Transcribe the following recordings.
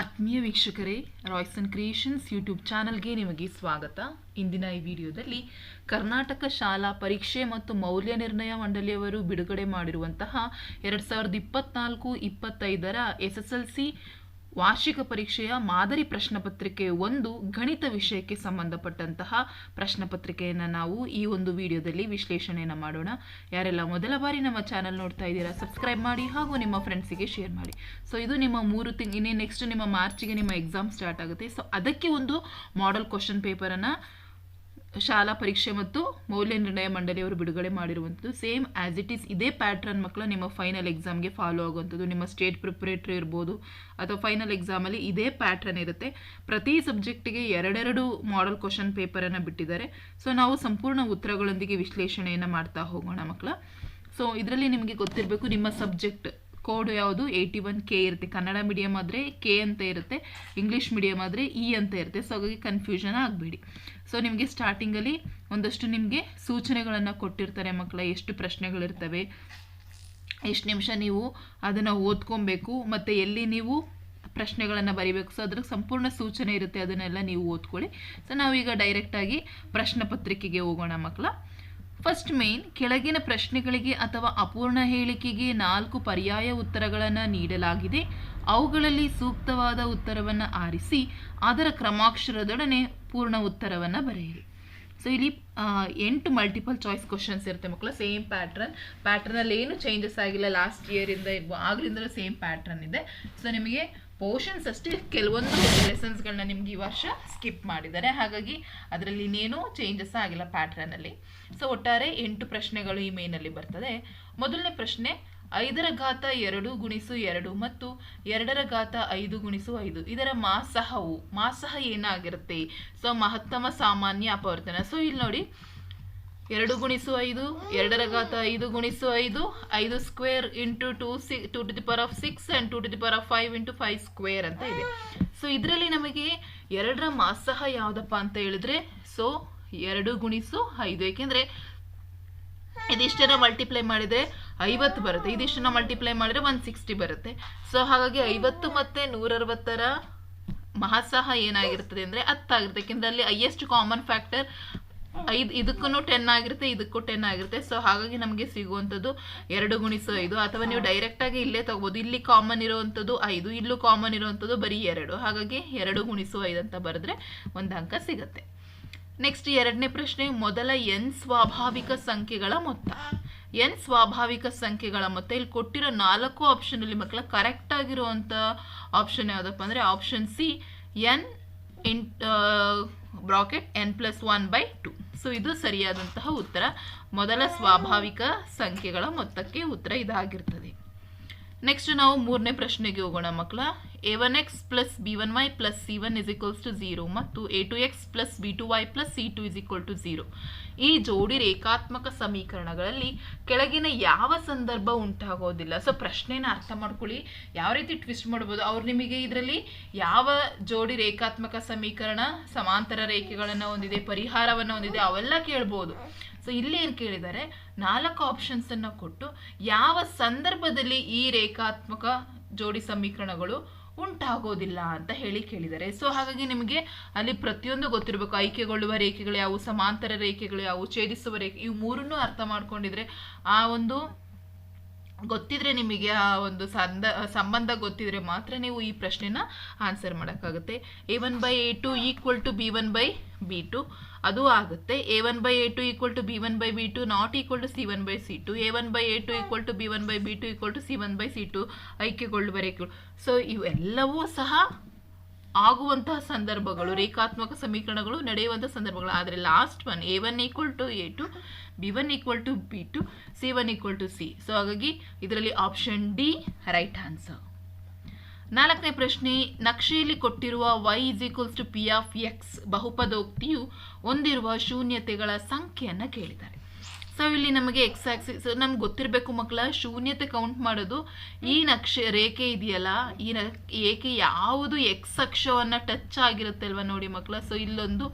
ಆತ್ಮೀಯ ವೀಕ್ಷಕರೇ Royson creations YouTube ಚಾನಲ್ಗೆ ನಿಮಗೆ ಸ್ವಾಗತ. ಇಂದಿನ ಈ ವಿಡಿಯೋದಲ್ಲಿ ಕರ್ನಾಟಕ ಶಾಲಾ ಪರೀಕ್ಷೆ ಮತ್ತು ಮೌಲ್ಯ ನಿರ್ಣಯ ಮಂಡಳಿಯವರು ಬಿಡುಗಡೆ ಮಾಡಿರುವಂತಹ ಎರಡು ಸಾವಿರದ ಇಪ್ಪತ್ನಾಲ್ಕು, ಇಪ್ಪತ್ತೈದರ ಎಸ್ ಎಸ್ ಎಲ್ ಸಿ ವಾರ್ಷಿಕ ಪರೀಕ್ಷೆಯ ಮಾದರಿ ಪ್ರಶ್ನೆ ಪತ್ರಿಕೆ ಒಂದು ಗಣಿತ ವಿಷಯಕ್ಕೆ ಸಂಬಂಧಪಟ್ಟಂತಹ ಪ್ರಶ್ನೆ ಪತ್ರಿಕೆಯನ್ನು ನಾವು ಈ ಒಂದು ವಿಡಿಯೋದಲ್ಲಿ ವಿಶ್ಲೇಷಣೆಯನ್ನು ಮಾಡೋಣ. ಯಾರೆಲ್ಲ ಮೊದಲ ಬಾರಿ ನಮ್ಮ ಚಾನಲ್ ನೋಡ್ತಾ ಇದ್ದೀರಾ ಸಬ್ಸ್ಕ್ರೈಬ್ ಮಾಡಿ ಹಾಗೂ ನಿಮ್ಮ ಫ್ರೆಂಡ್ಸಿಗೆ ಶೇರ್ ಮಾಡಿ. ಸೊ ಇದು ನಿಮ್ಮ ಮೂರು ತಿಂಗ್, ಇನ್ನೇ ನೆಕ್ಸ್ಟ್ ನಿಮ್ಮ ಮಾರ್ಚಿಗೆ ನಿಮ್ಮ ಎಕ್ಸಾಮ್ ಸ್ಟಾರ್ಟ್ ಆಗುತ್ತೆ. ಸೊ ಅದಕ್ಕೆ ಒಂದು ಮಾಡೆಲ್ ಕ್ವಶನ್ ಪೇಪರನ್ನು ಶಾಲಾ ಪರೀಕ್ಷೆ ಮತ್ತು ಮೌಲ್ಯ ನಿರ್ಣಯ ಮಂಡಳಿಯವರು ಬಿಡುಗಡೆ ಮಾಡಿರುವಂಥದ್ದು. ಸೇಮ್ ಆ್ಯಸ್ ಇಟ್ ಈಸ್ ಇದೇ ಪ್ಯಾಟ್ರನ್ ಮಕ್ಕಳು ನಿಮ್ಮ ಫೈನಲ್ ಎಕ್ಸಾಮ್ಗೆ ಫಾಲೋ ಆಗುವಂಥದ್ದು. ನಿಮ್ಮ ಸ್ಟೇಟ್ ಪ್ರಿಪ್ರೇಟ್ರಿ ಇರ್ಬೋದು ಅಥವಾ ಫೈನಲ್ ಎಕ್ಸಾಮಲ್ಲಿ ಇದೇ ಪ್ಯಾಟ್ರನ್ ಇರುತ್ತೆ. ಪ್ರತಿ ಸಬ್ಜೆಕ್ಟಿಗೆ ಎರಡೆರಡು ಮಾಡಲ್ ಕ್ವಶನ್ ಪೇಪರನ್ನು ಬಿಟ್ಟಿದ್ದಾರೆ. ಸೊ ನಾವು ಸಂಪೂರ್ಣ ಉತ್ತರಗಳೊಂದಿಗೆ ವಿಶ್ಲೇಷಣೆಯನ್ನು ಮಾಡ್ತಾ ಹೋಗೋಣ ಮಕ್ಕಳ. ಸೊ ಇದರಲ್ಲಿ ನಿಮಗೆ ಗೊತ್ತಿರಬೇಕು ನಿಮ್ಮ ಸಬ್ಜೆಕ್ಟ್ ಕೋಡ್ ಯಾವುದು? ಏಯ್ಟಿ ಒನ್ ಕೆ ಇರುತ್ತೆ. ಕನ್ನಡ ಮೀಡಿಯಮ್ ಆದರೆ ಕೆ ಅಂತ ಇರುತ್ತೆ. ಇಂಗ್ಲೀಷ್ ಮೀಡಿಯಮ್ ಆದರೆ ಇ ಅಂತ ಇರುತ್ತೆ. ಸೊ ಹಾಗಾಗಿ ಕನ್ಫ್ಯೂಷನ್ ಆಗಬೇಡಿ. ಸೊ ನಿಮಗೆ ಸ್ಟಾರ್ಟಿಂಗಲ್ಲಿ ಒಂದಷ್ಟು ನಿಮಗೆ ಸೂಚನೆಗಳನ್ನು ಕೊಟ್ಟಿರ್ತಾರೆ ಮಕ್ಕಳ, ಎಷ್ಟು ಪ್ರಶ್ನೆಗಳಿರ್ತವೆ, ಎಷ್ಟು ನಿಮಿಷ ನೀವು ಅದನ್ನು ಓದ್ಕೊಬೇಕು, ಮತ್ತು ಎಲ್ಲಿ ನೀವು ಪ್ರಶ್ನೆಗಳನ್ನು ಬರಿಬೇಕು. ಸೊ ಅದ್ರ ಸಂಪೂರ್ಣ ಸೂಚನೆ ಇರುತ್ತೆ, ಅದನ್ನೆಲ್ಲ ನೀವು ಓದ್ಕೊಳ್ಳಿ. ಸೊ ನಾವೀಗ ಡೈರೆಕ್ಟಾಗಿ ಪ್ರಶ್ನೆ ಪತ್ರಿಕೆಗೆ ಹೋಗೋಣ ಮಕ್ಕಳ. ಫಸ್ಟ್ ಮೇನ್ ಕೆಳಗಿನ ಪ್ರಶ್ನೆಗಳಿಗೆ ಅಥವಾ ಅಪೂರ್ಣ ಹೇಳಿಕೆಗೆ ನಾಲ್ಕು ಪರ್ಯಾಯ ಉತ್ತರಗಳನ್ನು ನೀಡಲಾಗಿದೆ. ಅವುಗಳಲ್ಲಿ ಸೂಕ್ತವಾದ ಉತ್ತರವನ್ನು ಆರಿಸಿ, ಅದರ ಕ್ರಮಾಕ್ಷರದೊಡನೆ ಪೂರ್ಣ ಉತ್ತರವನ್ನು ಬರೆಯಿರಿ. ಸೊ ಇಲ್ಲಿ ಎಂಟು ಮಲ್ಟಿಪಲ್ ಚಾಯ್ಸ್ ಕ್ವಶನ್ಸ್ ಇರುತ್ತೆ ಮಕ್ಕಳು ಸೇಮ್ ಪ್ಯಾಟ್ರನ್ ಪ್ಯಾಟ್ರನಲ್ಲಿ ಏನು ಚೇಂಜಸ್ ಆಗಿಲ್ಲ ಲಾಸ್ಟ್ ಇಯರಿಂದ ಆಗ್ಲಿಂದಲೂ ಸೇಮ್ ಪ್ಯಾಟ್ರನ್ ಇದೆ. ಸೊ ನಿಮಗೆ ಪೋರ್ಷನ್ಸ್ ಅಷ್ಟೇ, ಕೆಲವೊಂದು ಲೆಸನ್ಸ್ಗಳನ್ನ ನಿಮ್ಗೆ ಈ ವರ್ಷ ಸ್ಕಿಪ್ ಮಾಡಿದ್ದಾರೆ. ಹಾಗಾಗಿ, ಅದರಲ್ಲಿ ಇನ್ನೇನು ಚೇಂಜಸ್ ಆಗಿಲ್ಲ ಪ್ಯಾಟ್ರನಲ್ಲಿ ಸೊ ಒಟ್ಟಾರೆ ಎಂಟು ಪ್ರಶ್ನೆಗಳು ಈ ಮೇನಲ್ಲಿ ಬರ್ತದೆ. ಮೊದಲನೇ ಪ್ರಶ್ನೆ ಐದರ ಘಾತ ಎರಡು ಗುಣಿಸು ಎರಡು ಮತ್ತು ಎರಡರ ಘಾತ ಐದು ಗುಣಿಸು ಐದು. ಇದರ ಮಾಸಹವು, ಮಾಸಹ ಏನಾಗಿರುತ್ತೆ? ಸೊ, ಮಹತ್ತಮ ಸಾಮಾನ್ಯ ಅಪವರ್ತನ. ಸೊ, ಇಲ್ಲಿ ನೋಡಿ. ಎರಡು ಗುಣಿಸು ಐದು ಎರಡರ ಘಾತ ಐದು ಗುಣಿಸು ಐದು ಐದು square into two C, two to the power of six and two to the power of five into five square ಅಂತ ಇದೆ. ಸೊ, ಇದರಲ್ಲಿ ನಮಗೆ ಎರಡರ ಮಾಸಹ ಯಾವುದಪ್ಪ ಅಂತ ಹೇಳಿದ್ರೆ, ಸೊ, ಎರಡು ಗುಣಿಸು ಐದು. ಏಕೆಂದರೆ ಇದಿಷ್ಟರ ಮಲ್ಟಿಪ್ಲೈ ಮಾಡಿದರೆ ಐವತ್ತು ಬರುತ್ತೆ. ಇದಿಷ್ಟನ್ನ ಮಲ್ಟಿಪ್ಲೈ ಮಾಡಿದ್ರೆ ಒನ್ ಸಿಕ್ಸ್ಟಿ ಬರುತ್ತೆ. ಸೊ ಹಾಗಾಗಿ ಐವತ್ತು ಮತ್ತು ನೂರರವತ್ತರ ಮಹಾಸಹ ಏನಾಗಿರ್ತದೆ ಅಂದರೆ ಹತ್ತಾಗಿರುತ್ತೆ ಯಾಕೆಂದರೆ ಅಲ್ಲಿ ಹೈಯೆಸ್ಟ್ ಕಾಮನ್ ಫ್ಯಾಕ್ಟರ್ ಐದು ಇದಕ್ಕೂ ಟೆನ್ ಆಗಿರುತ್ತೆ, ಇದಕ್ಕೂ ಟೆನ್ ಆಗಿರುತ್ತೆ. ಸೊ ಹಾಗಾಗಿ ನಮಗೆ ಸಿಗುವಂಥದ್ದು ಎರಡು ಗುಣಿಸೋ ಐದು. ಅಥವಾ ನೀವು ಡೈರೆಕ್ಟಾಗಿ ಇಲ್ಲೇ ತಗೋಬೋದು. ಇಲ್ಲಿ ಕಾಮನ್ ಇರುವಂಥದ್ದು ಐದು, ಇಲ್ಲೂ ಕಾಮನ್ ಇರುವಂಥದ್ದು ಬರೀ ಎರಡು. ಹಾಗಾಗಿ ಎರಡು ಗುಣಿಸು ಐದು ಅಂತ ಬರೆದ್ರೆ ಒಂದು ಅಂಕ ಸಿಗುತ್ತೆ. ನೆಕ್ಸ್ಟ್ ಎರಡನೇ ಪ್ರಶ್ನೆ, ಮೊದಲ ಎನ್ ಸ್ವಾಭಾವಿಕ ಸಂಖ್ಯೆಗಳ ಮೊತ್ತ. ಎನ್ ಸ್ವಾಭಾವಿಕ ಸಂಖ್ಯೆಗಳ ಮೊತ್ತ ಇಲ್ಲಿ ಕೊಟ್ಟಿರೋ ನಾಲ್ಕು ಆಪ್ಷನಲ್ಲಿ ಮಕ್ಕಳ ಕರೆಕ್ಟ್ ಆಗಿರುವಂಥ ಆಪ್ಷನ್ ಯಾವುದಪ್ಪ ಅಂದರೆ option C N in bracket N plus one by two so ಇದು ಸರಿಯಾದಂತಹ ಉತ್ತರ. ಮೊದಲ ಸ್ವಾಭಾವಿಕ ಸಂಖ್ಯೆಗಳ ಮೊತ್ತಕ್ಕೆ ಉತ್ತರ ಇದಾಗಿರ್ತದೆ. ನೆಕ್ಸ್ಟ್ ನಾವು ಮೂರನೇ ಪ್ರಶ್ನೆಗೆ ಹೋಗೋಣ ಮಕ್ಕಳ. A one X plus B one Y plus C one is equals to zero ಮತ್ತು A two X plus B two Y plus C two is equal to zero ಈ ಜೋಡಿ ರೇಖಾತ್ಮಕ ಸಮೀಕರಣಗಳಲ್ಲಿ ಕೆಳಗಿನ ಯಾವ ಸಂದರ್ಭ ಉಂಟಾಗೋದಿಲ್ಲ. ಸೊ ಪ್ರಶ್ನೆನ ಅರ್ಥ ಮಾಡ್ಕೊಳ್ಳಿ. ಯಾವ ರೀತಿ ಟ್ವಿಸ್ಟ್ ಮಾಡ್ಬೋದು? ಅವ್ರು ನಿಮಗೆ ಇದರಲ್ಲಿ ಯಾವ ಜೋಡಿ ರೇಖಾತ್ಮಕ ಸಮೀಕರಣ, ಸಮಾಂತರ ರೇಖೆಗಳನ್ನು ಹೊಂದಿದೆ, ಪರಿಹಾರವನ್ನು ಹೊಂದಿದೆ, ಅವೆಲ್ಲ ಕೇಳ್ಬೋದು. ಸೊ ಇಲ್ಲಿ ಏನು ಕೇಳಿದ್ದಾರೆ ನಾಲ್ಕು ಆಪ್ಷನ್ಸನ್ನು ಕೊಟ್ಟು ಯಾವ ಸಂದರ್ಭದಲ್ಲಿ ಈ ರೇಖಾತ್ಮಕ ಜೋಡಿ ಸಮೀಕರಣಗಳು ಉಂಟಾಗೋದಿಲ್ಲ ಅಂತ ಹೇಳಿ ಕೇಳಿದ್ದಾರೆ ಸೊ ಹಾಗಾಗಿ ನಿಮಗೆ ಅಲ್ಲಿ ಪ್ರತಿಯೊಂದು ಗೊತ್ತಿರಬೇಕು. ಆಯ್ಕೆಗೊಳ್ಳುವ ರೇಖೆಗಳು ಯಾವುವು, ಸಮಾಂತರ ರೇಖೆಗಳು ಯಾವುವು, ಛೇದಿಸುವ ರೇಖೆ ಇವು ಮೂರನ್ನೂ ಅರ್ಥ ಮಾಡ್ಕೊಂಡಿದ್ರೆ ಆ ಒಂದು ಗೊತ್ತಿದ್ರೆ ನಿಮಗೆ ಆ ಒಂದು ಸಂದ, ಸಂಬಂಧ ಗೊತ್ತಿದ್ರೆ ಮಾತ್ರ ನೀವು ಈ ಪ್ರಶ್ನೆನ ಆನ್ಸರ್ ಮಾಡೋಕ್ಕಾಗುತ್ತೆ. A one by A two equal to B one by B two ಅದು ಆಗುತ್ತೆ. A one by A two equal to B one by B two not equal to C one by C two A one by A two equal to B one by B two equal to C one by C two ಐಕ್ಯಗೊಳ್ಳುವ ರೇಖೆಗಳು so ಇವೆಲ್ಲವೂ ಸಹ ಆಗುವಂತಹ ಸಂದರ್ಭಗಳು, ರೇಖಾತ್ಮಕ ಸಮೀಕರಣಗಳು ನಡೆಯುವಂಥ ಸಂದರ್ಭಗಳು. ಆದರೆ last one A one equal to A two B one equal to B two C one equal to C two so ಇದರಲ್ಲಿ ಆಪ್ಷನ್ ಡಿ ರೈಟ್ ಆನ್ಸರ್ ನಾಲ್ಕನೇ ಪ್ರಶ್ನೆ, ನಕ್ಷೆಯಲ್ಲಿ ಕೊಟ್ಟಿರುವ Y is equals to P of X ಬಹುಪದೋಕ್ತಿಯು ಹೊಂದಿರುವ ಶೂನ್ಯತೆಗಳ ಸಂಖ್ಯೆಯನ್ನು ಕೇಳಿದ್ದಾರೆ. So ಇಲ್ಲಿ ನಮಗೆ ಎಕ್ಸ್ ಆಕ್ಸಿಸ್ ನಮ್ಗೆ ಗೊತ್ತಿರಬೇಕು ಮಕ್ಕಳ, ಶೂನ್ಯತೆ ಕೌಂಟ್ ಮಾಡೋದು ಈ ನಕ್ಷೆ, ರೇಖೆ ಇದೆಯಲ್ಲ, ಈ ಏಕೆ ಯಾವುದು ಎಕ್ಸ್ ಅಕ್ಷವನ್ನು ಟಚ್ ಆಗಿರುತ್ತೆ ಅಲ್ವಾ ನೋಡಿ ಮಕ್ಕಳ. ಸೊ ಇಲ್ಲೊಂದು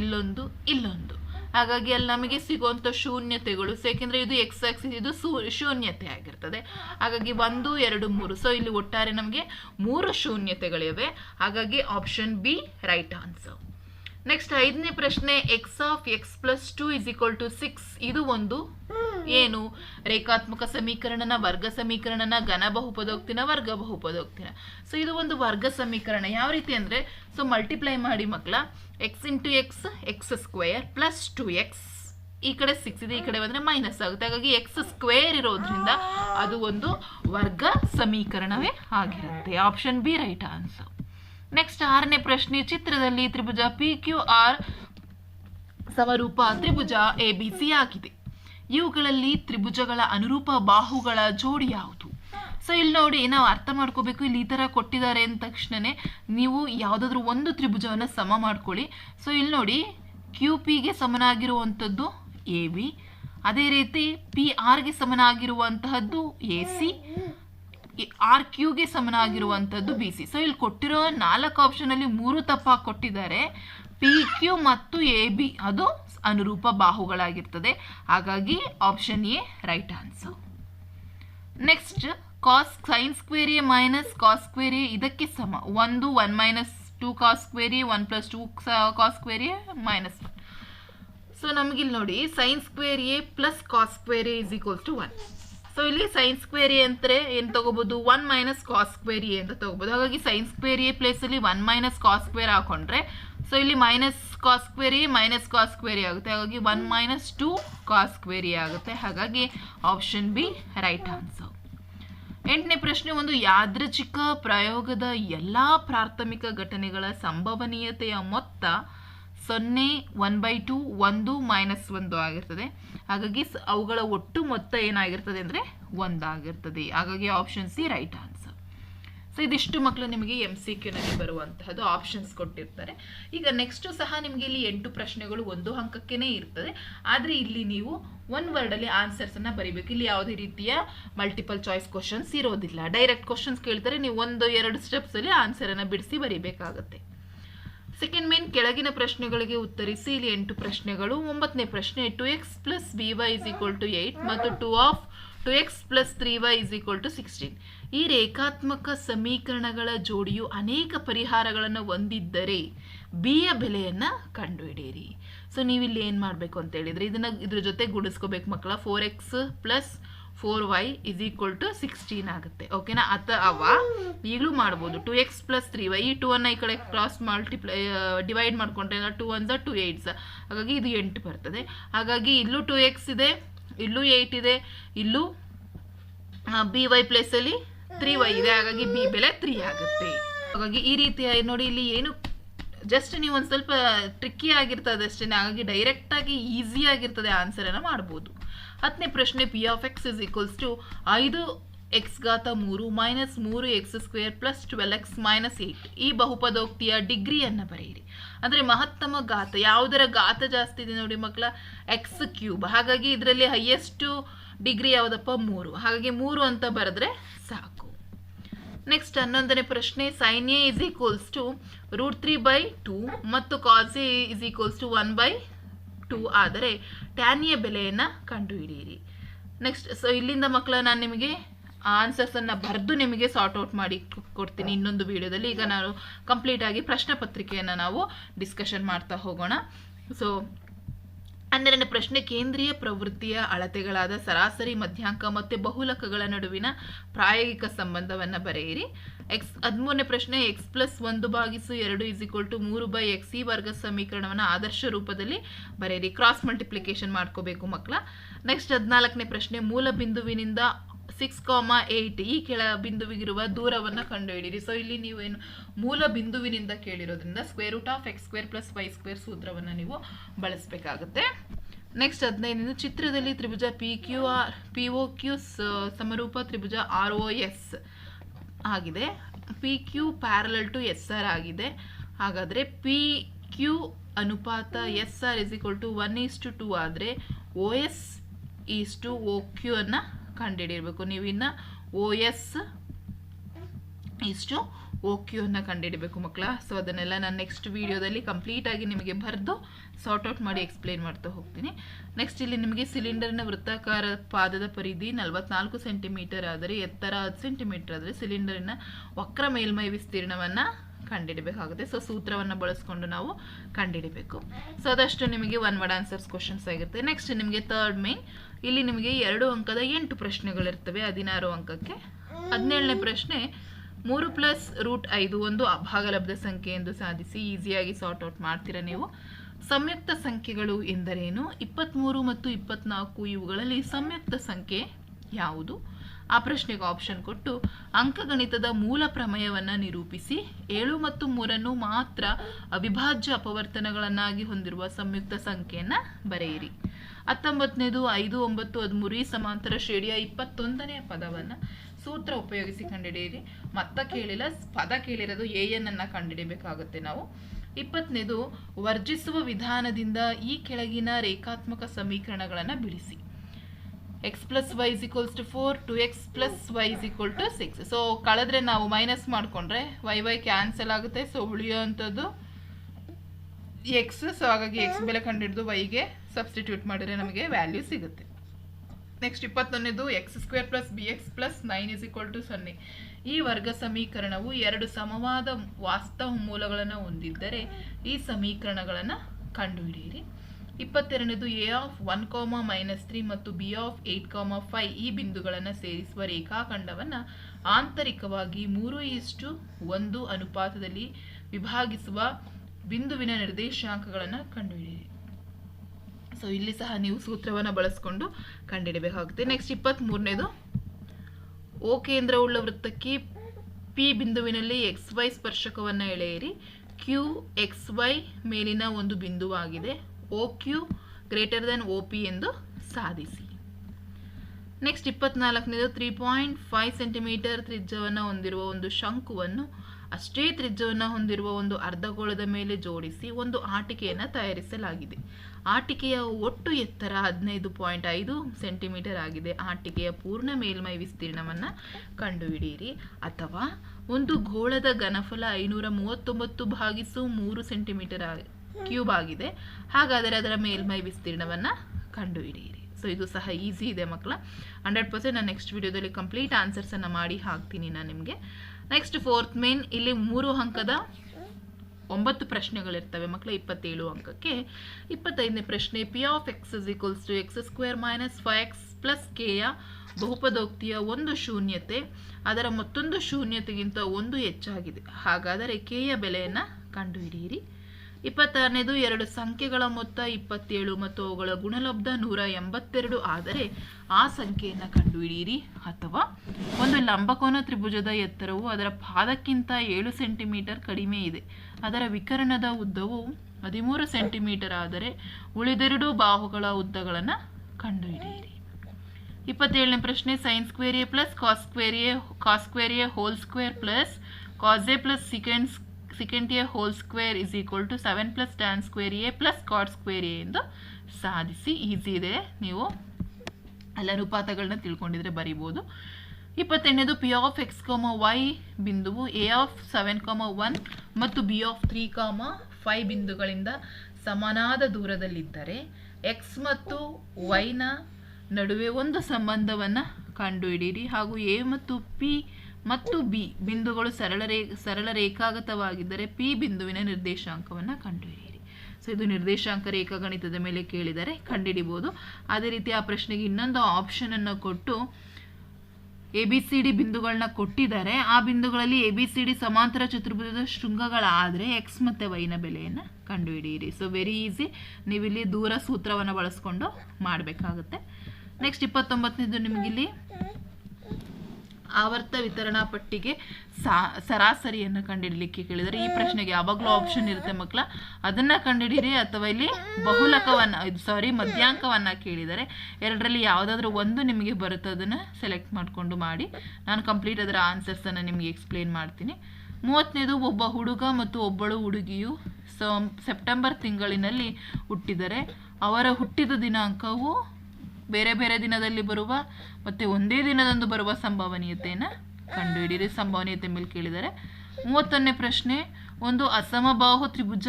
ಇಲ್ಲೊಂದು ಇಲ್ಲೊಂದು. ಹಾಗಾಗಿ ಅಲ್ಲಿ ನಮಗೆ ಸಿಗುವಂಥ ಶೂನ್ಯತೆಗಳು ಏಕೆಂದರೆ ಇದು ಎಕ್ಸ್ ಆಕ್ಸಿಸ್ ಇದು ಸೂ ಶೂನ್ಯತೆ ಆಗಿರ್ತದೆ. ಹಾಗಾಗಿ ಒಂದು ಎರಡು ಮೂರು. ಸೊ ಇಲ್ಲಿ ಒಟ್ಟಾರೆ ನಮಗೆ ಮೂರು ಶೂನ್ಯತೆಗಳಿವೆ. ಹಾಗಾಗಿ option B right answer next ಐದನೇ ಪ್ರಶ್ನೆ X of X plus two is equal to six ಇದು ಒಂದು ಏನು? ರೇಖಾತ್ಮಕ ಸಮೀಕರಣನ ವರ್ಗ ಸಮೀಕರಣನ ಘನ ಬಹುಪದೋಕ್ತಿನ ವರ್ಗ ಬಹುಪದೋಕ್ತಿನ. ಸೊ ಇದು ಒಂದು ವರ್ಗ ಸಮೀಕರಣ. ಯಾವ ರೀತಿ ಅಂದರೆ? ಸೊ ಮಲ್ಟಿಪ್ಲೈ ಮಾಡಿ ಮಕ್ಕಳ. X into X X square plus two X ಈ ಕಡೆ ಸಿಕ್ಸ್ ಇದೆ, ಈ ಕಡೆ ಬಂದರೆ ಮೈನಸ್ ಆಗುತ್ತೆ. ಹಾಗಾಗಿ ಎಕ್ಸ್ ಸ್ಕ್ವೇರ್ ಇರೋದ್ರಿಂದ ಅದು ಒಂದು ವರ್ಗ ಸಮೀಕರಣವೇ ಆಗಿರುತ್ತೆ. Option B right answer next ಆರನೇ ಪ್ರಶ್ನೆ, ಚಿತ್ರದಲ್ಲಿ ತ್ರಿಭುಜ ಪಿ ಕ್ಯೂ ಆರ್ ಸಮರೂಪ ತ್ರಿಭುಜ ಎ ಬಿ ಸಿ ಆಗಿದೆ. ಇವುಗಳಲ್ಲಿ ತ್ರಿಭುಜಗಳ ಅನುರೂಪ ಬಾಹುಗಳ ಜೋಡಿ ಯಾವುದು? ಸೊ ಇಲ್ಲಿ ನೋಡಿ ನಾವು ಅರ್ಥ ಮಾಡ್ಕೋಬೇಕು, ಇಲ್ಲಿ ಈ ಥರ ಕೊಟ್ಟಿದ್ದಾರೆ ಅಂದ ತಕ್ಷಣವೇ ನೀವು ಯಾವುದಾದ್ರೂ ಒಂದು ತ್ರಿಭುಜವನ್ನು ಸಮ ಮಾಡ್ಕೊಳ್ಳಿ. ಸೊ ಇಲ್ಲಿ ನೋಡಿ ಕ್ಯೂ ಪಿಗೆ ಸಮನಾಗಿರುವಂಥದ್ದು ಎ ಬಿ ಅದೇ ರೀತಿ ಪಿ ಆರ್ಗೆ ಸಮನಾಗಿರುವಂತಹದ್ದು ಎ ಸಿ ಆರ್ ಕ್ಯೂಗೆ ಸಮನಾಗಿರುವಂಥದ್ದು ಬಿ ಸಿ ಸೊ ಇಲ್ಲಿ ಕೊಟ್ಟಿರೋ ನಾಲ್ಕು ಆಪ್ಷನಲ್ಲಿ ಮೂರು ತಪ್ಪಾಗಿ ಕೊಟ್ಟಿದ್ದಾರೆ. ಪಿ ಕ್ಯೂ ಮತ್ತು ಎ ಬಿ ಅದು ಅನುರೂಪ ಬಾಹುಗಳಾಗಿರ್ತದೆ. ಹಾಗಾಗಿ option A right answer next cos sine square minus cos square A ಇದಕ್ಕೆ ಸಮ ಒಂದು one minus two cos square A one plus two cos square minus one so ನಮಗಿಲ್ಲಿ ನೋಡಿ sine square plus cos square A is equals two one so ಇಲ್ಲಿ sine square A ಅಂತಾರೆ ಏನು ತಗೋಬೋದು one minus cos square ಅಂತ ತಗೋಬೋದು ಹಾಗಾಗಿ sine square ಪ್ಲೇಸಲ್ಲಿ ಒನ್ ಮೈನಸ್ ಕಾಸ್ ಸ್ಕ್ವೇರ್ ಹಾಕೊಂಡ್ರೆ ಸೊ ಇಲ್ಲಿ minus cos square minus cos square ಆಗುತ್ತೆ ಹಾಗಾಗಿ one minus two cos square ಆಗುತ್ತೆ ಹಾಗಾಗಿ ಆಪ್ಷನ್ ಬಿ ರೈಟ್ ಆನ್ಸರ್ ಎಂಟನೇ ಪ್ರಶ್ನೆ ಒಂದು, ಯಾದೃಚ್ಛಿಕ ಪ್ರಯೋಗದ ಎಲ್ಲ ಪ್ರಾಥಮಿಕ ಘಟನೆಗಳ ಸಂಭವನೀಯತೆಯ ಮೊತ್ತ ಸೊನ್ನೆ, ಒನ್ ಬೈ ಟು, ಒಂದು ಮೈನಸ್ ಒಂದು ಆಗಿರ್ತದೆ. ಹಾಗಾಗಿ ಅವುಗಳ ಒಟ್ಟು ಮೊತ್ತ ಏನಾಗಿರ್ತದೆ ಅಂದರೆ ಒಂದಾಗಿರ್ತದೆ. ಹಾಗಾಗಿ option C right answer so ಇದಿಷ್ಟು ಮಕ್ಕಳು ನಿಮಗೆ ಎಂ ಸಿ ಕ್ಯೂನಲ್ಲಿ ಬರುವಂತಹದ್ದು ಆಪ್ಷನ್ಸ್ ಕೊಟ್ಟಿರ್ತಾರೆ. ಈಗ ನೆಕ್ಸ್ಟು ಸಹ ನಿಮಗೆ ಇಲ್ಲಿ ಎಂಟು ಪ್ರಶ್ನೆಗಳು ಒಂದು ಅಂಕಕ್ಕೇ ಇರ್ತದೆ. ಆದರೆ ಇಲ್ಲಿ ನೀವು ಒನ್ ವರ್ಡಲ್ಲಿ ಆನ್ಸರ್ಸನ್ನು ಬರೀಬೇಕು. ಇಲ್ಲಿ ಯಾವುದೇ ರೀತಿಯ ಮಲ್ಟಿಪಲ್ ಚಾಯ್ಸ್ ಕ್ವಶನ್ಸ್ ಇರೋದಿಲ್ಲ. ಡೈರೆಕ್ಟ್ ಕ್ವಶನ್ಸ್ ಕೇಳ್ತಾರೆ. ನೀವು ಒಂದು, ಎರಡು ಸ್ಟೆಪ್ಸಲ್ಲಿ ಆನ್ಸರನ್ನು ಬಿಡಿಸಿ ಬರೀಬೇಕಾಗತ್ತೆ. ಸೆಕೆಂಡ್ ಮೇನ್ ಕೆಳಗಿನ ಪ್ರಶ್ನೆಗಳಿಗೆ ಉತ್ತರಿಸಿ. ಇಲ್ಲಿ ಎಂಟು ಪ್ರಶ್ನೆಗಳು. ಒಂಬತ್ತನೇ ಪ್ರಶ್ನೆ two X plus B Y is equal to eight ಮತ್ತು two of two X plus three Y is equal to sixteen ಈ ರೇಖಾತ್ಮಕ ಸಮೀಕರಣಗಳ ಜೋಡಿಯು ಅನೇಕ ಪರಿಹಾರಗಳನ್ನು ಹೊಂದಿದ್ದರೆ ಬಿಯ ಬೆಲೆಯನ್ನು ಕಂಡುಹಿಡಿಯಿರಿ. ಸೊ ನೀವಿಲ್ಲಿ ಏನು ಮಾಡಬೇಕು ಅಂತ ಹೇಳಿದರೆ, ಇದನ್ನು ಇದ್ರ ಜೊತೆ ಗುಡಿಸ್ಕೋಬೇಕು ಮಕ್ಕಳ. Four X plus four Y is equal to sixteen ಆಗುತ್ತೆ. ಓಕೆನಾ ಅಥವಾ ಈಗಲೂ ಮಾಡ್ಬೋದು. Two X plus three Y ಈ ಟು ಅನ್ನ ಈ ಕಡೆ ಕ್ರಾಸ್ ಮಲ್ಟಿಪ್ಲೈ ಡಿವೈಡ್ ಮಾಡ್ಕೊಂಡ್ರೆ ಟೂ ಒನ್ಸ ಟು ಏಯ್ಟ್ಸ್ ಹಾಗಾಗಿ ಇದು ಎಂಟು ಬರ್ತದೆ. ಹಾಗಾಗಿ ಇಲ್ಲೂ ಟು ಎಕ್ಸ್ ಇದೆ ಇಲ್ಲೂ ಏಯ್ಟ್ ಇದೆ, ಇಲ್ಲೂ ಬಿ ವೈ ಪ್ಲೇಸಲ್ಲಿ ತ್ರೀ ವೈ ಇದೆ. ಹಾಗಾಗಿ ಬಿ ಬೆಲೆ ತ್ರೀ ಆಗುತ್ತೆ. ಹಾಗಾಗಿ ಈ ರೀತಿ ನೋಡಿ, ಇಲ್ಲಿ ಏನು ಜಸ್ಟ್ ನೀವು ಒಂದು ಸ್ವಲ್ಪ ಟ್ರಿಕ್ಕಿ ಆಗಿರ್ತದೆ ಅಷ್ಟೇ. ಹಾಗಾಗಿ ಡೈರೆಕ್ಟಾಗಿ ಆಗಿರ್ತದೆ ಆನ್ಸರನ್ನು ಮಾಡ್ಬೋದು. ಹತ್ತನೇ ಪ್ರಶ್ನೆ P of X is equals to ಐದು ಎಕ್ಸ್ ಘಾತ ಮೂರು ಮೈನಸ್ ಮೂರು X square plus twelve X minus eight. ಈ ಬಹುಪದೋಕ್ತಿಯ ಡಿಗ್ರಿಯನ್ನು ಬರೆಯಿರಿ. ಅಂದರೆ ಮಹತ್ತಮ ಘಾತ, ಯಾವುದರ ಘಾತ ಜಾಸ್ತಿ ಇದೆ ನೋಡಿ ಮಕ್ಕಳ? X cube. ಹಾಗಾಗಿ ಇದರಲ್ಲಿ ಹೈಯೆಸ್ಟು ಡಿಗ್ರಿ ಯಾವುದಪ್ಪ? ಮೂರು. ಹಾಗಾಗಿ ಮೂರು ಅಂತ ಬರೆದ್ರೆ ಸಾಕು. ನೆಕ್ಸ್ಟ್ ಹನ್ನೊಂದನೇ ಪ್ರಶ್ನೆ sine A is equals to root three by two ಮತ್ತು cos A is equals to one by two ಆದರೆ ಟ್ಯಾನಿಯ ಬೆಲೆಯನ್ನು ಕಂಡುಹಿಡಿಯಿರಿ. ನೆಕ್ಸ್ಟ್ ಸೊ ಇಲ್ಲಿಂದ ಮಕ್ಕಳ, ನಾನು ನಿಮಗೆ ಆನ್ಸರ್ಸನ್ನು ಬರೆದು ನಿಮಗೆ ಸಾರ್ಟ್ ಔಟ್ ಮಾಡಿ ಕೊಡ್ತೀನಿ ಇನ್ನೊಂದು ವಿಡಿಯೋದಲ್ಲಿ ಈಗ ನಾನು ಕಂಪ್ಲೀಟಾಗಿ ಪ್ರಶ್ನೆ ಪತ್ರಿಕೆಯನ್ನು ನಾವು ಡಿಸ್ಕಷನ್ ಮಾಡ್ತಾ ಹೋಗೋಣ. ಸೊ ಹನ್ನೆರಡನೇ ಪ್ರಶ್ನೆ, ಕೇಂದ್ರೀಯ ಪ್ರವೃತ್ತಿಯ ಅಳತೆಗಳಾದ ಸರಾಸರಿ, ಮಧ್ಯಾಂಕ ಮತ್ತು ಬಹುಲಕಗಳ ನಡುವಿನ ಪ್ರಾಯೋಗಿಕ ಸಂಬಂಧವನ್ನು ಬರೆಯಿರಿ. ಎಕ್ಸ್ ಹದಿಮೂರನೇ ಪ್ರಶ್ನೆ ಎಕ್ಸ್ ಪ್ಲಸ್ ಒಂದು ಭಾಗಿಸು ಎರಡು ಇಸ್ ಈಕ್ವಲ್ ಟು ಮೂರು ಬೈ ಎಕ್ಸ್ ಈ ವರ್ಗ ಸಮೀಕರಣವನ್ನು ಆದರ್ಶ ರೂಪದಲ್ಲಿ ಬರೆಯಿರಿ. ಕ್ರಾಸ್ ಮಲ್ಟಿಪ್ಲಿಕೇಶನ್ ಮಾಡ್ಕೋಬೇಕು ಮಕ್ಕಳ ನೆಕ್ಸ್ಟ್ ಹದಿನಾಲ್ಕನೇ ಪ್ರಶ್ನೆ, ಮೂಲ ಬಿಂದುವಿನಿಂದ ಸಿಕ್ಸ್ ಕಾಮ ಏಯ್ಟ್ ಈ ಕೆಳ ಬಿಂದುವಿಗಿರುವ ದೂರವನ್ನು ಕಂಡುಹಿಡಿಯಿರಿ. ಸೊ ಇಲ್ಲಿ ನೀವೇನು ಮೂಲ ಬಿಂದುವಿನಿಂದ ಕೇಳಿರೋದ್ರಿಂದ square root of X square plus Y square ಸೂತ್ರವನ್ನು ನೀವು ಬಳಸಬೇಕಾಗುತ್ತೆ. ನೆಕ್ಸ್ಟ್ ಹದಿನೈದನೇದು ಚಿತ್ರದಲ್ಲಿ ತ್ರಿಭುಜ P Q R P O Q ಸಮರೂಪ ತ್ರಿಭುಜ ಆರ್ ಒ ಎಸ್ ಆಗಿದೆ. P Q parallel to S R ಆಗಿದೆ. ಹಾಗಾದರೆ ಪಿ ಕ್ಯೂ ಅನುಪಾತ S R is equal to one is to two ಆದರೆ O S is to O Q ಅನ್ನು ಕಂಡುಹಿಡಿಯಬೇಕು ನೀವು ಇನ್ನು ಓ ಎಸ್ ಇಷ್ಟು ಓ ಕ್ಯೂ ಅನ್ನ ಕಂಡುಹಿಡಬೇಕು ಮಕ್ಕಳ. ಸೊ ಅದನ್ನೆಲ್ಲ ನಾನು ನೆಕ್ಸ್ಟ್ ವಿಡಿಯೋದಲ್ಲಿ ಕಂಪ್ಲೀಟಾಗಿ ನಿಮಗೆ ಬರೆದು ಸಾರ್ಟ್ ಔಟ್ ಮಾಡಿ ಎಕ್ಸ್ಪ್ಲೇನ್ ಮಾಡ್ತಾ ಹೋಗ್ತೀನಿ. ನೆಕ್ಸ್ಟ್ ಇಲ್ಲಿ ನಿಮಗೆ ಸಿಲಿಂಡರ್ನ ವೃತ್ತಾಕಾರ ಪಾದದ ಪರಿಧಿ ನಲವತ್ನಾಲ್ಕು ಸೆಂಟಿಮೀಟರ್ ಆದರೆ ಎತ್ತರ ಹತ್ತು ಸೆಂಟಿಮೀಟರ್ ಆದರೆ ಸಿಲಿಂಡರಿನ ವಕ್ರ ಮೇಲ್ಮೈ ವಿಸ್ತೀರ್ಣವನ್ನು ಕಂಡುಹಿಡಬೇಕಾಗುತ್ತೆ ಸೊ ಸೂತ್ರವನ್ನು ಬಳಸ್ಕೊಂಡು ನಾವು ಕಂಡುಹಿಡಿಬೇಕು ಸೊ ಅದಷ್ಟು ನಿಮಗೆ ಒನ್ ವರ್ಡ್ ಆನ್ಸರ್ಸ್ ಕ್ವಶನ್ಸ್ ಆಗಿರುತ್ತೆ. ನೆಕ್ಸ್ಟ್ ನಿಮಗೆ ಥರ್ಡ್ ಮೇ ಇಲ್ಲಿ ನಿಮಗೆ ಎರಡು ಅಂಕದ ಎಂಟು ಪ್ರಶ್ನೆಗಳಿರ್ತವೆ. ಹದಿನಾರು ಅಂಕಕ್ಕೆ. ಹದಿನೇಳನೇ ಪ್ರಶ್ನೆ, ಮೂರು ಪ್ಲಸ್ ರೂಟ್ ಐದು ಒಂದು ಅಭಾಗಲಬ್ಧ ಸಂಖ್ಯೆ ಎಂದು ಸಾಧಿಸಿ ಈಸಿಯಾಗಿ ಸಾರ್ಟ್ ಔಟ್ ಮಾಡ್ತೀರಾ ನೀವು? ಸಂಯುಕ್ತ ಸಂಖ್ಯೆಗಳು ಎಂದರೇನು? ಇಪ್ಪತ್ತ್ಮೂರು ಮತ್ತು ಇಪ್ಪತ್ನಾಲ್ಕು ಇವುಗಳಲ್ಲಿ ಸಂಯುಕ್ತ ಸಂಖ್ಯೆ ಯಾವುದು? ಆ ಪ್ರಶ್ನೆಗೆ ಆಪ್ಷನ್ ಕೊಟ್ಟು ಅಂಕಗಣಿತದ ಮೂಲ ಪ್ರಮೇಯವನ್ನು ನಿರೂಪಿಸಿ. ಏಳು ಮತ್ತು ಮೂರನ್ನು ಮಾತ್ರ ಅವಿಭಾಜ್ಯ ಅಪವರ್ತನಗಳನ್ನಾಗಿ ಹೊಂದಿರುವ ಸಂಯುಕ್ತ ಸಂಖ್ಯೆಯನ್ನು ಬರೆಯಿರಿ. ಹತ್ತೊಂಬತ್ತನೇದು, ಐದು, ಒಂಬತ್ತು, ಹದಿಮೂರು ಈ ಸಮಾಂತರ ಶ್ರೇಣಿಯ ಇಪ್ಪತ್ತೊಂದನೆಯ ಪದವನ್ನು ಸೂತ್ರ ಉಪಯೋಗಿಸಿ ಕಂಡುಹಿಡಿಯಿರಿ. ಮತ್ತ ಕೇಳಿಲ್ಲ, ಪದ ಕೇಳಿರೋದು ಎ ಎನ್ ಅನ್ನ ಕಂಡುಹಿಡಿಬೇಕಾಗುತ್ತೆ ನಾವು. ಇಪ್ಪತ್ತನೇದು, ವರ್ಜಿಸುವ ವಿಧಾನದಿಂದ ಈ ಕೆಳಗಿನ ರೇಖಾತ್ಮಕ ಸಮೀಕರಣಗಳನ್ನು ಬಿಡಿಸಿ. X plus Y is equals to four two X plus Y is equal to six so ಕಳೆದ್ರೆ ನಾವು ಮೈನಸ್ ಮಾಡಿಕೊಂಡ್ರೆ ವೈ ವೈ ಕ್ಯಾನ್ಸಲ್ ಆಗುತ್ತೆ. ಸೊ ಉಳಿಯೋವಂಥದ್ದು ಎಕ್ಸ್ ಸೊ ಹಾಗಾಗಿ ಎಕ್ಸ್ ಬೆಲೆ ಕಂಡುಹಿಡಿದು ವೈಗೆ ಸಬ್ಸ್ಟಿಟ್ಯೂಟ್ ಮಾಡಿದ್ರೆ ನಮಗೆ ವ್ಯಾಲ್ಯೂ ಸಿಗುತ್ತೆ. Next ಇಪ್ಪತ್ತೊಂದನೇದು X square plus B X plus nine is equal to ಸೊನ್ನೆ. ಈ ವರ್ಗ ಸಮೀಕರಣವು ಎರಡು ಸಮವಾದ ವಾಸ್ತವ ಮೂಲಗಳನ್ನು ಹೊಂದಿದ್ದರೆ ಈ ಸಮೀಕರಣಗಳನ್ನು ಕಂಡುಹಿಡಿಯಿರಿ. ಇಪ್ಪತ್ತೆರಡನೇದು A of one comma minus three ಮತ್ತು B of eight comma five ಈ ಬಿಂದುಗಳನ್ನು ಸೇರಿಸುವ ರೇಖಾಖಂಡವನ್ನು ಆಂತರಿಕವಾಗಿ ಮೂರು ಇಷ್ಟು ಒಂದು ಅನುಪಾತದಲ್ಲಿ ವಿಭಾಗಿಸುವ ಬಿಂದುವಿನ ನಿರ್ದೇಶಾಂಕಗಳನ್ನು ಕಂಡುಹಿಡಿಯಿರಿ. ಸೊ ಇಲ್ಲಿ ಸಹ ನೀವು ಸೂತ್ರವನ್ನು ಬಳಸಿಕೊಂಡು ಕಂಡುಹಿಡಬೇಕಾಗುತ್ತೆ ನೆಕ್ಸ್ಟ್ ಇಪ್ಪತ್ತ್ಮೂರನೇದು ಓ ಕೇಂದ್ರವುಳ್ಳ ವೃತ್ತಕ್ಕೆ ಪಿ ಬಿಂದುವಿನಲ್ಲಿ ಎಕ್ಸ್ ವೈ ಸ್ಪರ್ಶಕವನ್ನು ಎಳೆಯಿರಿ. ಕ್ಯೂ ಎಕ್ಸ್ ವೈ ಮೇಲಿನ ಒಂದು ಬಿಂದುವಾಗಿದೆ. O Q greater than O P ಎಂದು ಸಾಧಿಸಿ. ನೆಕ್ಸ್ಟ್ ಇಪ್ಪತ್ನಾಲ್ಕನೇದು ತ್ರೀ ಪಾಯಿಂಟ್ ಫೈವ್ ಸೆಂಟಿಮೀಟರ್ ತ್ರಿಜ್ಯವನ್ನು ಹೊಂದಿರುವ ಒಂದು ಶಂಕುವನ್ನು ಅಷ್ಟೇ ತ್ರಿಜ್ಯವನ್ನು ಹೊಂದಿರುವ ಒಂದು ಅರ್ಧಗೋಳದ ಮೇಲೆ ಜೋಡಿಸಿ ಒಂದು ಆಟಿಕೆಯನ್ನು ತಯಾರಿಸಲಾಗಿದೆ. ಆಟಿಕೆಯ ಒಟ್ಟು ಎತ್ತರ ಹದಿನೈದು ಪಾಯಿಂಟ್ ಐದು ಸೆಂಟಿಮೀಟರ್ ಆಗಿದೆ. ಆಟಿಕೆಯ ಪೂರ್ಣ ಮೇಲ್ಮೈ ವಿಸ್ತೀರ್ಣವನ್ನು ಕಂಡುಹಿಡಿಯಿರಿ. ಅಥವಾ ಒಂದು ಗೋಳದ ಘನಫಲ ಐನೂರ ಮೂವತ್ತೊಂಬತ್ತು ಭಾಗಿಸು ಮೂರು ಸೆಂಟಿಮೀಟರ್ ಕ್ಯೂಬ್ ಆಗಿದೆ. ಹಾಗಾದರೆ ಅದರ ಮೇಲ್ಮೈ ವಿಸ್ತೀರ್ಣವನ್ನು ಕಂಡುಹಿಡಿಯಿರಿ. ಸೊ ಇದು ಸಹ ಈಸಿ ಇದೆ ಮಕ್ಕಳ. ಹಂಡ್ರೆಡ್ ಪರ್ಸೆಂಟ್ ನಾನು ನೆಕ್ಸ್ಟ್ ವಿಡಿಯೋದಲ್ಲಿ ಕಂಪ್ಲೀಟ್ ಆನ್ಸರ್ಸನ್ನು ಮಾಡಿ ಹಾಕ್ತೀನಿ ನಾನು ನಿಮಗೆ. ನೆಕ್ಸ್ಟ್ ಫೋರ್ತ್ ಮೇನ್ ಇಲ್ಲಿ ಮೂರು ಅಂಕದ ಒಂಬತ್ತು ಪ್ರಶ್ನೆಗಳಿರ್ತವೆ ಮಕ್ಕಳ, ಇಪ್ಪತ್ತೇಳು ಅಂಕಕ್ಕೆ. ಇಪ್ಪತ್ತೈದನೇ ಪ್ರಶ್ನೆ P of X is equals to X square minus five X plus ಕೆಯ ಬಹುಪದೋಕ್ತಿಯ ಒಂದು ಶೂನ್ಯತೆ, ಅದರ ಮತ್ತೊಂದು ಶೂನ್ಯತೆಗಿಂತ ಒಂದು ಹೆಚ್ಚಾಗಿದೆ. ಹಾಗಾದರೆ ಕೆಯ ಬೆಲೆಯನ್ನು ಕಂಡುಹಿಡಿಯಿರಿ. ಇಪ್ಪತ್ತಾರನೇದು ಎರಡು ಸಂಖ್ಯೆಗಳ ಮೊತ್ತ ಇಪ್ಪತ್ತೇಳು ಮತ್ತು ಅವುಗಳ ಗುಣಲಬ್ಧ ನೂರ ಎಂಬತ್ತೆರಡು. ಆದರೆ ಆ ಸಂಖ್ಯೆಯನ್ನು ಕಂಡುಹಿಡಿಯಿರಿ. ಅಥವಾ ಒಂದು ಲಂಬಕೋನ ತ್ರಿಭುಜದ ಎತ್ತರವು ಅದರ ಪಾದಕ್ಕಿಂತ ಏಳು ಸೆಂಟಿಮೀಟರ್ ಕಡಿಮೆ ಇದೆ. ಅದರ ವಿಕರಣದ ಉದ್ದವು ಹದಿಮೂರು ಸೆಂಟಿಮೀಟರ್ ಆದರೆ ಉಳಿದೆರಡು ಬಾಹುಗಳ ಉದ್ದಗಳನ್ನು ಕಂಡುಹಿಡಿಯಿರಿ. ಇಪ್ಪತ್ತೇಳನೇ ಪ್ರಶ್ನೆ sine square A plus cos square A cos square A whole square plus cos plus second second a whole square is equal to seven plus tan square A plus cot square A ಎಂದು ಸಾಧಿಸಿ easy ಇದೆ. ನೀವು ಎಲ್ಲ ಅನುಪಾತಗಳನ್ನ ತಿಳ್ಕೊಂಡಿದ್ರೆ ಬರಿಬೋದು. ಇಪ್ಪತ್ತೆಂಟನೇದು P of X comma Y ಬಿಂದುವು A of seven comma one ಮತ್ತು B of three comma five ಬಿಂದುಗಳಿಂದ ಸಮನಾದ ದೂರದಲ್ಲಿದ್ದರೆ ಎಕ್ಸ್ ಮತ್ತು ವೈನ ನಡುವೆ ಒಂದು ಸಂಬಂಧವನ್ನು ಕಂಡುಹಿಡಿಯಿರಿ. ಹಾಗೂ ಎ ಮತ್ತು ಪಿ ಮತ್ತು ಬಿ, ಬಿಂದುಗಳು ಸರಳ ರೇ, ಸರಳ ರೇಖಾಗತವಾಗಿದ್ದರೆ ಪಿ ಬಿಂದುವಿನ ನಿರ್ದೇಶಾಂಕವನ್ನು ಕಂಡುಹಿಡಿಯಿರಿ. ಸೊ, ಇದು ನಿರ್ದೇಶಾಂಕ ರೇಖಾಗಣಿತದ ಮೇಲೆ ಕೇಳಿದರೆ ಕಂಡುಹಿಡಿಬೋದು. ಅದೇ ರೀತಿ ಆ ಪ್ರಶ್ನೆಗೆ ಇನ್ನೊಂದು ಆಪ್ಷನನ್ನು ಕೊಟ್ಟು ಎ, ಬಿ, ಸಿ, ಡಿ ಬಿಂದುಗಳನ್ನ ಕೊಟ್ಟಿದ್ದಾರೆ. ಆ ಬಿಂದುಗಳಲ್ಲಿ ಎ, ಬಿ, ಸಿ, ಡಿ ಸಮಾಂತರ ಚತುರ್ಭುಜದ ಶೃಂಗಗಳಾದರೆ ಎಕ್ಸ್ ಮತ್ತು ವೈನ ಬೆಲೆಯನ್ನು ಕಂಡುಹಿಡಿಯಿರಿ. ಸೊ ವೆರಿ ಈಸಿ ನೀವಿಲ್ಲಿ ದೂರ ಸೂತ್ರವನ್ನು ಬಳಸ್ಕೊಂಡು ಮಾಡಬೇಕಾಗುತ್ತೆ. ನೆಕ್ಸ್ಟ್ ಇಪ್ಪತ್ತೊಂಬತ್ತನೇದು ನಿಮಗಿಲ್ಲಿ? ಆವರ್ತ ವಿತರಣಾ ಪಟ್ಟಿಗೆ ಸರಾಸರಿಯನ್ನು ಕಂಡುಹಿಡಲಿಕ್ಕೆ ಕೇಳಿದರೆ ಈ ಪ್ರಶ್ನೆಗೆ ಯಾವಾಗಲೂ ಆಪ್ಷನ್ ಇರುತ್ತೆ ಮಕ್ಕಳ. ಅದನ್ನು ಕಂಡುಹಿಡಿಯಿರಿ ಅಥವಾ ಇಲ್ಲಿ ಬಹುಲಕವನ್ನು ಸಾರಿ ಮಧ್ಯಾಂಕವನ್ನು ಕೇಳಿದರೆ ಎರಡರಲ್ಲಿ ಯಾವುದಾದ್ರೂ ಒಂದು ನಿಮಗೆ ಬರುತ್ತೆ ಅದನ್ನು ಸೆಲೆಕ್ಟ್ ಮಾಡಿಕೊಂಡು ಮಾಡಿ. ನಾನು ಕಂಪ್ಲೀಟ್ ಅದರ ಆನ್ಸರ್ಸನ್ನು ನಿಮಗೆ ಎಕ್ಸ್ಪ್ಲೇನ್ ಮಾಡ್ತೀನಿ. ಮೂವತ್ತನೇದು, ಒಬ್ಬ ಹುಡುಗ ಮತ್ತು ಒಬ್ಬಳು ಹುಡುಗಿಯು ಸೆಪ್ಟೆಂಬರ್ ತಿಂಗಳಿನಲ್ಲಿ ಹುಟ್ಟಿದರೆ ಅವರ ಹುಟ್ಟಿದ ದಿನಾಂಕವು ಬೇರೆ ಬೇರೆ ದಿನದಲ್ಲಿ ಬರುವ ಮತ್ತು ಒಂದೇ ದಿನದಂದು ಬರುವ ಸಂಭವನೀಯತೆಯನ್ನು ಕಂಡುಹಿಡಿಯಿರಿ. ಸಂಭವನೀಯತೆ ಮೇಲೆ ಕೇಳಿದರೆ ಮೂವತ್ತನೇ ಪ್ರಶ್ನೆ, ಒಂದು ಅಸಮಬಾಹು ತ್ರಿಭುಜ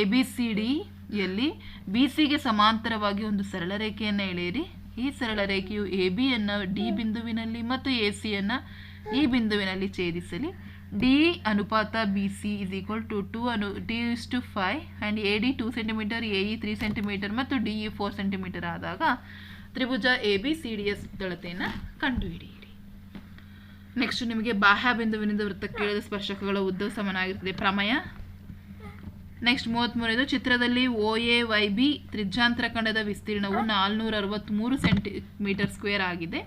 ಎ ಬಿ ಸಿ ಡಿಯಲ್ಲಿ ಬಿ ಸಿಗೆ ಸಮಾಂತರವಾಗಿ ಒಂದು ಸರಳ ರೇಖೆಯನ್ನು ಎಳೆಯಿರಿ. ಈ ಸರಳ ರೇಖೆಯು ಎ ಬಿಯನ್ನು ಡಿ ಬಿಂದುವಿನಲ್ಲಿ ಮತ್ತು ಎ ಸಿಯನ್ನು ಈ ಬಿಂದುವಿನಲ್ಲಿ ಛೇದಿಸಲಿ. ಡಿ ಅನುಪಾತ B C is equal to two Anu, D is to five and A D two centimetre, A E three centimetre ಮತ್ತು ಡಿ ಇ ಫೋರ್ ಸೆಂಟಿಮೀಟರ್ ಆದಾಗ ತ್ರಿಭುಜ A B C D S ದಳತೆಯನ್ನು ಕಂಡುಹಿಡಿಯಿರಿ. Next ನಿಮಗೆ ಬಾಹ್ಯ ಬಿಂದುವಿನಿಂದ ವೃತ್ತಕ್ಕೆ ಇಳಿದ ಸ್ಪರ್ಶಕಗಳ ಉದ್ದವು ಸಮನಾಗಿರ್ತದೆ ಪ್ರಮೇಯ. ನೆಕ್ಸ್ಟ್ ಮೂವತ್ತ್ಮೂರನೇದು ಚಿತ್ರದಲ್ಲಿ ಓ ಎ ವೈ ಬಿ ತ್ರಿಜ್ಯಾಂತರ ಖಂಡದ ವಿಸ್ತೀರ್ಣವು ನಾಲ್ನೂರ ಅರವತ್ತ್ಮೂರು ಸೆಂಟಿಮೀಟರ್ ಸ್ಕ್ವೇರ್ ಆಗಿದೆ.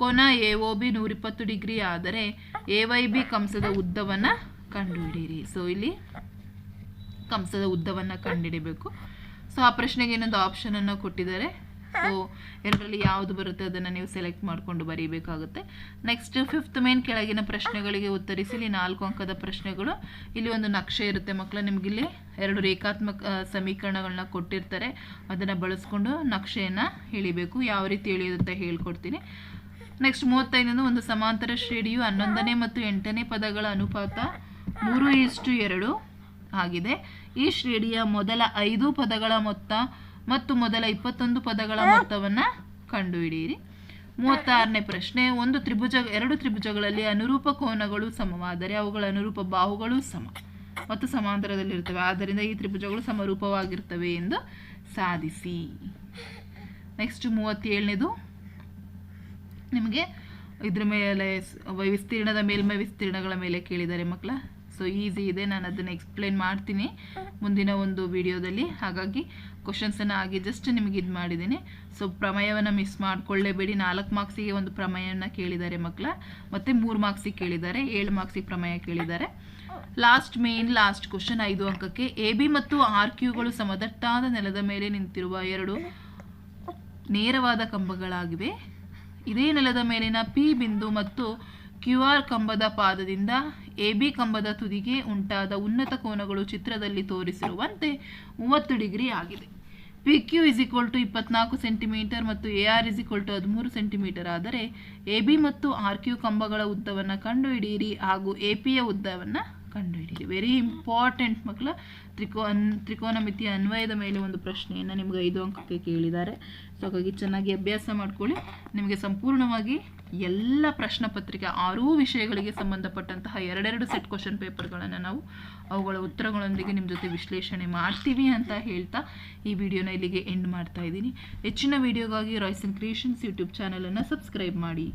ಕೋನ ಎ ಒ ಬಿ ನೂರಿಪ್ಪತ್ತು ಡಿಗ್ರಿ ಆದರೆ ಎ ವೈ ಬಿ ಕಂಸದ ಉದ್ದವನ್ನು ಕಂಡುಹಿಡಿಯಿರಿ. ಸೊ ಇಲ್ಲಿ ಕಂಸದ ಉದ್ದವನ್ನು ಕಂಡುಹಿಡಿಬೇಕು. ಸೊ ಆ ಪ್ರಶ್ನೆಗೆ ಇನ್ನೊಂದು ಆಪ್ಷನನ್ನು ಕೊಟ್ಟಿದ್ದಾರೆ. ಸೊ ಎರಡರಲ್ಲಿ ಯಾವುದು ಬರುತ್ತೆ ಅದನ್ನು ನೀವು ಸೆಲೆಕ್ಟ್ ಮಾಡಿಕೊಂಡು ಬರೀಬೇಕಾಗುತ್ತೆ. ನೆಕ್ಸ್ಟ್ ಫಿಫ್ತ್ ಮೇನ್ ಕೆಳಗಿನ ಪ್ರಶ್ನೆಗಳಿಗೆ ಉತ್ತರಿಸಿ, ಇಲ್ಲಿ ನಾಲ್ಕು ಅಂಕದ ಪ್ರಶ್ನೆಗಳು. ಇಲ್ಲಿ ಒಂದು ನಕ್ಷೆ ಇರುತ್ತೆ ಮಕ್ಕಳು ನಿಮಗಿಲ್ಲಿ ಎರಡು ರೇಖಾತ್ಮಕ ಸಮೀಕರಣಗಳನ್ನ ಕೊಟ್ಟಿರ್ತಾರೆ. ಅದನ್ನು ಬಳಸ್ಕೊಂಡು ನಕ್ಷೆಯನ್ನು ಎಳಿಬೇಕು. ಯಾವ ರೀತಿ ಎಳೆಯೋದಂತ ಹೇಳ್ಕೊಡ್ತೀನಿ. ನೆಕ್ಸ್ಟ್ ಮೂವತ್ತೈದನೇದು ಒಂದು ಸಮಾಂತರ ಶ್ರೇಣಿಯು ಹನ್ನೊಂದನೇ ಮತ್ತು ಎಂಟನೇ ಪದಗಳ ಅನುಪಾತ ಮೂರು ಇಷ್ಟು ಎರಡು ಆಗಿದೆ. ಈ ಶ್ರೇಣಿಯ ಮೊದಲ ಐದು ಪದಗಳ ಮೊತ್ತ ಮತ್ತು ಮೊದಲ ಇಪ್ಪತ್ತೊಂದು ಪದಗಳ ಮೊತ್ತವನ್ನು ಕಂಡುಹಿಡಿಯಿರಿ. ಮೂವತ್ತಾರನೇ ಪ್ರಶ್ನೆ, ಒಂದು ತ್ರಿಭುಜ, ಎರಡು ತ್ರಿಭುಜಗಳಲ್ಲಿ ಅನುರೂಪ ಕೋನಗಳು ಸಮವಾದರೆ ಅವುಗಳ ಅನುರೂಪ ಬಾಹುಗಳು ಸಮ ಮತ್ತು ಸಮಾಂತರದಲ್ಲಿರ್ತವೆ ಆದ್ದರಿಂದ ಈ ತ್ರಿಭುಜಗಳು ಸಮರೂಪವಾಗಿರ್ತವೆ ಎಂದು ಸಾಧಿಸಿ. ನೆಕ್ಸ್ಟ್ ಮೂವತ್ತೇಳನೇದು. ನಿಮಗೆ ಇದ್ರ ಮೇಲೆ ವಿಸ್ತೀರ್ಣದ ಮೇಲ್ಮೈ ವಿಸ್ತೀರ್ಣಗಳ ಮೇಲೆ ಕೇಳಿದ್ದಾರೆ ಮಕ್ಕಳ ಸೊ ಈಸಿ ಇದೆ. ನಾನು ಅದನ್ನು ಎಕ್ಸ್ಪ್ಲೇನ್ ಮಾಡ್ತೀನಿ ಮುಂದಿನ ಒಂದು ವಿಡಿಯೋದಲ್ಲಿ ಹಾಗಾಗಿ ಕ್ವಶನ್ಸನ್ನು ಆಗಿ ಜಸ್ಟ್ ನಿಮಗೆ ಇದು ಮಾಡಿದ್ದೀನಿ. ಸೊ ಪ್ರಮೇಯವನ್ನು ಮಿಸ್ ಮಾಡಿಕೊಳ್ಳೇಬೇಡಿ. ನಾಲ್ಕು ಮಾರ್ಕ್ಸಿಗೆ ಒಂದು ಪ್ರಮೇಯವನ್ನು ಕೇಳಿದ್ದಾರೆ ಮಕ್ಕಳ. ಮತ್ತು ಮೂರು ಮಾರ್ಕ್ಸಿಗೆ ಕೇಳಿದ್ದಾರೆ. ಏಳು ಮಾರ್ಕ್ಸಿಗೆ ಪ್ರಮೇಯ ಕೇಳಿದ್ದಾರೆ. ಲಾಸ್ಟ್ ಮೇನ್ ಲಾಸ್ಟ್ ಕ್ವಶನ್ ಐದು ಅಂಕಕ್ಕೆ. ಎ ಬಿ ಮತ್ತು ಆರ್ ಕ್ಯೂಗಳು ಸಮದಟ್ಟಾದ ನೆಲದ ಮೇಲೆ ನಿಂತಿರುವ ಎರಡು ನೇರವಾದ ಕಂಬಗಳಾಗಿವೆ. ಇದೇ ನೆಲದ ಮೇಲಿನ ಪಿ ಬಿಂದು ಮತ್ತು ಕ್ಯೂ ಆರ್ ಕಂಬದ ಪಾದದಿಂದ ಎ ಬಿ ಕಂಬದ ತುದಿಗೆ ಉಂಟಾದ ಉನ್ನತ ಕೋನಗಳು ಚಿತ್ರದಲ್ಲಿ ತೋರಿಸಿರುವಂತೆ ಮೂವತ್ತು ಡಿಗ್ರಿ ಆಗಿದೆ. P Q is equal to ಇಪ್ಪತ್ನಾಲ್ಕು ಸೆಂಟಿಮೀಟರ್ ಮತ್ತು A R is equal to ಹದಿಮೂರು ಸೆಂಟಿಮೀಟರ್ ಆದರೆ ಎ ಬಿ ಮತ್ತು ಆರ್ ಕ್ಯೂ ಕಂಬಗಳ ಉದ್ದವನ್ನು ಕಂಡುಹಿಡಿಯಿರಿ ಹಾಗೂ ಎ ಪಿಯ ಉದ್ದವನ್ನು ಕಂಡುಹಿಡಿಯಿರಿ. ವೆರಿ ಇಂಪಾರ್ಟೆಂಟ್ ಮಕ್ಕಳ ತ್ರಿಕೋ ಅನ್ ತ್ರಿಕೋನಮಿತಿಯ ಅನ್ವಯದ ಮೇಲೆ ಒಂದು ಪ್ರಶ್ನೆಯನ್ನು ನಿಮಗೆ ಐದು ಅಂಕಕ್ಕೆ ಕೇಳಿದ್ದಾರೆ. ಸೊ ಹಾಗಾಗಿ ಚೆನ್ನಾಗಿ ಅಭ್ಯಾಸ ಮಾಡ್ಕೊಳ್ಳಿ. ನಿಮಗೆ ಸಂಪೂರ್ಣವಾಗಿ ಎಲ್ಲ ಪ್ರಶ್ನೆ ಪತ್ರಿಕೆ ಆರೂ ವಿಷಯಗಳಿಗೆ ಸಂಬಂಧಪಟ್ಟಂತಹ ಎರಡೆರಡು ಸೆಟ್ ಕ್ವಶನ್ ಪೇಪರ್ಗಳನ್ನು ನಾವು ಅವುಗಳ ಉತ್ತರಗಳೊಂದಿಗೆ ನಿಮ್ಮ ಜೊತೆ ವಿಶ್ಲೇಷಣೆ ಮಾಡ್ತೀವಿ ಅಂತ ಹೇಳ್ತಾ ಈ ವಿಡಿಯೋನ ಇಲ್ಲಿಗೆ ಎಂಡ್ ಮಾಡ್ತಾ ಇದ್ದೀನಿ. ಹೆಚ್ಚಿನ ವಿಡಿಯೋಗಾಗಿ ರಾಯ್ಸನ್ ಕ್ರಿಯೇಷನ್ಸ್ ಯೂಟ್ಯೂಬ್ ಚಾನಲನ್ನು ಸಬ್ಸ್ಕ್ರೈಬ್ ಮಾಡಿ.